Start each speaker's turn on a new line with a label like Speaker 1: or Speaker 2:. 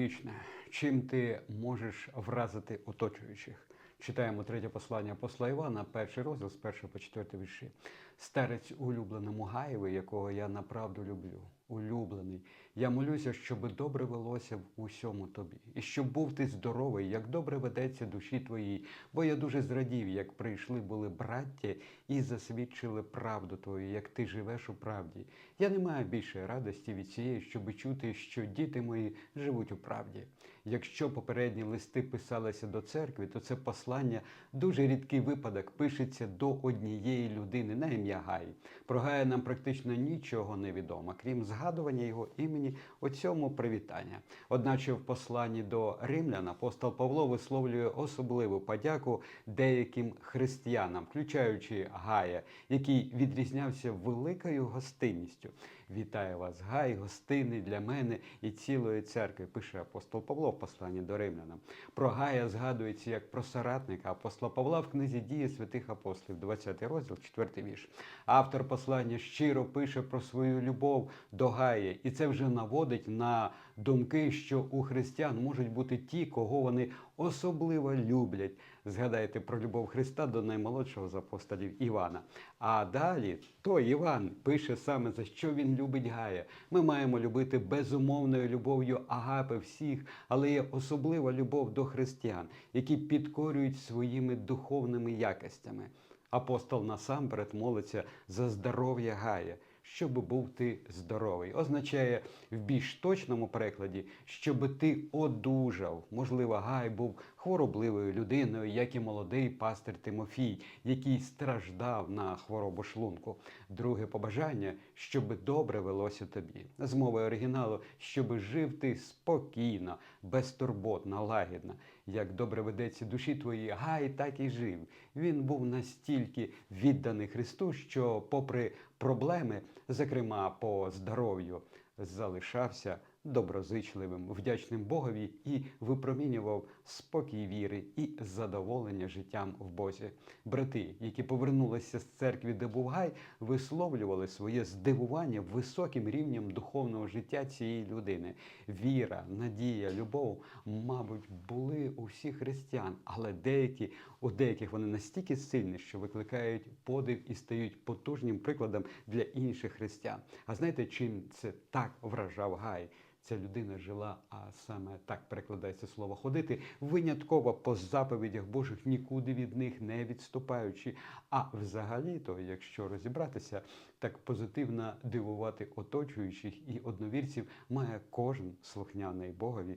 Speaker 1: довговічне. Чим ти можеш вразити оточуючих? Читаємо третє послання посла Івана, перший розділ з першого по четвертий вірші. Старець улюбленому Гаєві, якого я направду люблю. Улюблений. Я молюся, щоб добре велося в усьому тобі, і щоб був ти здоровий, як добре ведеться душі твоїй. Бо я дуже зрадів, як прийшли були браття і засвідчили правду твою, як ти живеш у правді. Я не маю більшої радості від цієї, щоб чути, що діти мої живуть у правді. Якщо попередні листи писалися до церкви, то це послання дуже рідкий випадок пишеться до однієї людини на ім'я Гай. Про Гая нам практично нічого не відомо, крім згадування його імені у цьому привітання. Одначе в посланні до римлян апостол Павло висловлює особливу подяку деяким християнам, включаючи Гая, який відрізнявся великою гостинністю. Вітаю вас, Гай, гостинний для мене і цілої церкви, пише апостол Павло в посланні до римлянам. Про Гая згадується як про соратника апостола Павла в книзі дії святих апостолів, 20 розділ, 4 вірш. Автор послання щиро пише про свою любов до Гая, і це вже наводить на думки, що у християн можуть бути ті, кого вони особливо люблять. Згадайте про любов Христа до наймолодшого з апостолів Івана. А далі той Іван пише саме за що він любить Гая. Ми маємо любити безумовною любов'ю агапи всіх, але є особлива любов до християн, які підкорюють своїми духовними якостями. Апостол насамперед молиться за здоров'я Гая, щоб був ти здоровий. Означає в більш точному перекладі, щоб ти одужав. Можливо, Гай був хворобливою людиною, як і молодий пастир Тимофій, який страждав на хворобу шлунку. Друге побажання, щоб добре велося тобі. З мови оригіналу, щоб жив ти спокійно, безтурботно, лагідно. Як добре ведеться душі твої, Гай так і жив. Він був настільки відданий Христу, що, попри проблеми, зокрема по здоров'ю, залишався доброзичливим, вдячним Богові і випромінював спокій віри і задоволення життям в Бозі. Брати, які повернулися з церкви, де був Гай, висловлювали своє здивування високим рівнем духовного життя цієї людини. Віра, надія, любов, мабуть, були у всіх християн, але деякі у деяких вони настільки сильні, що викликають подив і стають потужним прикладом для інших християн. А знаєте, чим це так вражав Гай? Ця людина жила, а саме так перекладається слово ходити, винятково по заповідях Божих, нікуди від них не відступаючи. А взагалі-то, якщо розібратися, так позитивно дивувати оточуючих і одновірців має кожен слухняний Богові